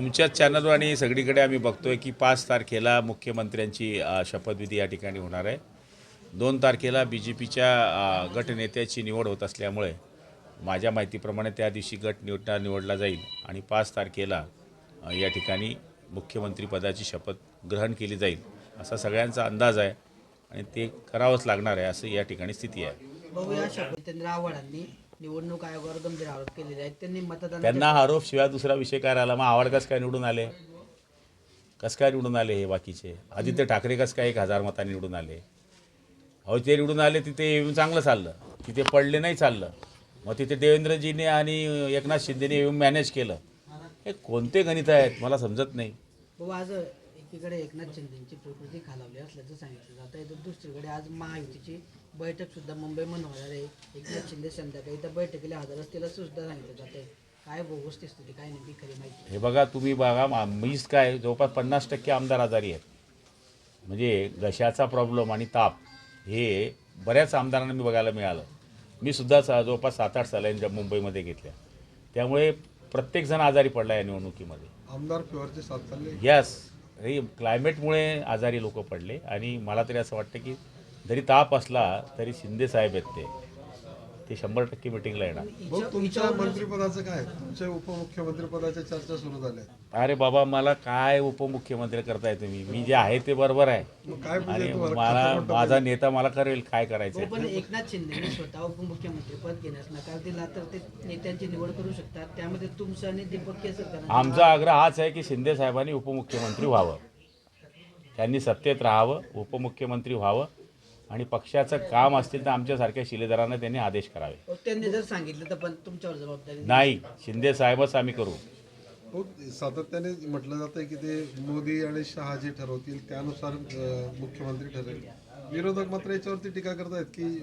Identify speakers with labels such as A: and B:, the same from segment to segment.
A: तुमच्याच चॅनलवर आणि सगळीकडे आम्ही बघतोय की पाच तारखेला मुख्यमंत्र्यांची शपथविधी या ठिकाणी होणार आहे. दोन तारखेला बी जे पीच्या गटनेत्याची निवड होत असल्यामुळे माझ्या माहितीप्रमाणे त्या दिवशी गट निवडा निवडला जाईल आणि पाच तारखेला या ठिकाणी मुख्यमंत्रीपदाची शपथ ग्रहण केली जाईल असा सगळ्यांचा अंदाज आहे आणि ते करावंच लागणार आहे असं या ठिकाणी स्थिती आहे.
B: निवडणूक आयोगावर गंभीर आरोप केलेले आहेत. त्यांनी मतदान
A: त्यांना आरोप शिवाय दुसरा विषय काय राहिला? मग आवड कसं काय निवडून आले? कसं काय निवडून आले हे बाकीचे? आदित्य ठाकरे कसं काय एक हजार मतांनी निवडून आले? अहो ते निवडून आले तिथे येऊन चांगलं चाललं. तिथे पडले नाही चाललं. मग तिथे देवेंद्रजीने आणि एकनाथ शिंदेने येऊन मॅनेज केलं. हे कोणते गणित आहेत? मला समजत नाही.
B: भाऊ आज एकीकडे एकनाथ शिंदेची प्रकृती खालावली असल्याचं सांगितलं जात. आहे तर दुसरीकडे आज महायुतीची बैठक सुद्धा मुंबईमध्ये होणार आहे. एकनाथ शिंदे संध्याकाळी त्या बैठकीला हजर असतील असं सुद्धा सांगितलं जात आहे. काय भाऊ वस्तुस्थिती काय नेमकी खरी माहिती?
A: हे बघा तुम्ही बघा मीच काय जवळपास पन्नास टक्के आमदार आजारी आहेत. म्हणजे घशाचा प्रॉब्लेम आणि ताप हे बऱ्याच आमदारांना मी बघायला मिळालं. मी सुद्धा जवळपास सात आठ सालांच्या मुंबईमध्ये घेतल्या. त्यामुळे प्रत्येकजण आजारी पडला या निवडणुकीमध्ये.
C: आमदार फिवरचे साथ चालले.
A: यस हे क्लायमेटमुळे आजारी लोक पडले. आणि मला तरी असं वाटतं की जरी ताप असला तरी शिंदे साहेब आहेत ते. ते शंभर टक्के मिटिंगला येणार.
C: तुमच्या मंत्रिपदाचं काय? तुमच्या उपमुख्यमंत्रीपदाच्या चर्चा सुरू झाल्या.
A: अरे बाबा मला काय उपमुख्यमंत्री करताय तुम्ही? मी जे आहे ते बरोबर आहे.
C: म्हणजे
A: आणि मला माझा नेता मला करेल काय
B: पण एकनाथ शिंदेने स्वतः उपमुख्यमंत्री पद घेण्यास नकार दिला तर ते नेत्यांची निवड करू शकतात. त्यामध्ये तुमचं आणि दीपक केसरकर
A: आमचा आग्रह हाच आहे की शिंदे साहेबांनी उपमुख्यमंत्री व्हावं. त्यांनी सत्तेत राहावं उपमुख्यमंत्री व्हावं. आणि पक्षाचं काम असतील तर आमच्यासारख्या शिलेदारांना त्यांनी आदेश करावे.
B: त्यांनी जर सांगितलं तर पण तुमच्यावर जबाबदारी
A: नाही. शिंदे साहेबच आम्ही करू.
C: हो सातत्याने म्हटलं जातं की ते मोदी आणि शहा जे ठरवतील त्यानुसार अं, मुख्यमंत्री ठरेल. विरोधक मात्र याच्यावरती टीका करतायत की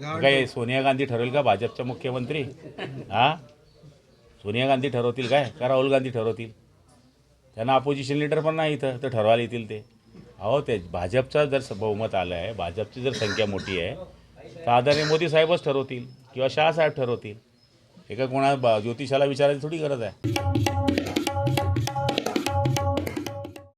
A: काय सोनिया गांधी ठरवेल का भाजपच्या मुख्यमंत्री? हा? सोनिया गांधी ठरवतील काय? का राहुल गांधी ठरवतील? त्यांना अपोजिशन लीडर पण नाही इथं तर ठरवायला येतील ते. अहो ते भाजपचा जर बहुमत आलं आहे भाजपची जर संख्या मोठी आहे तर आदरणीय मोदी साहेबच ठरवतील किंवा शहासाहेब ठरवतील. एका कोणा बा- ज्योतिषाला विचारायची थोडी गरज आहे.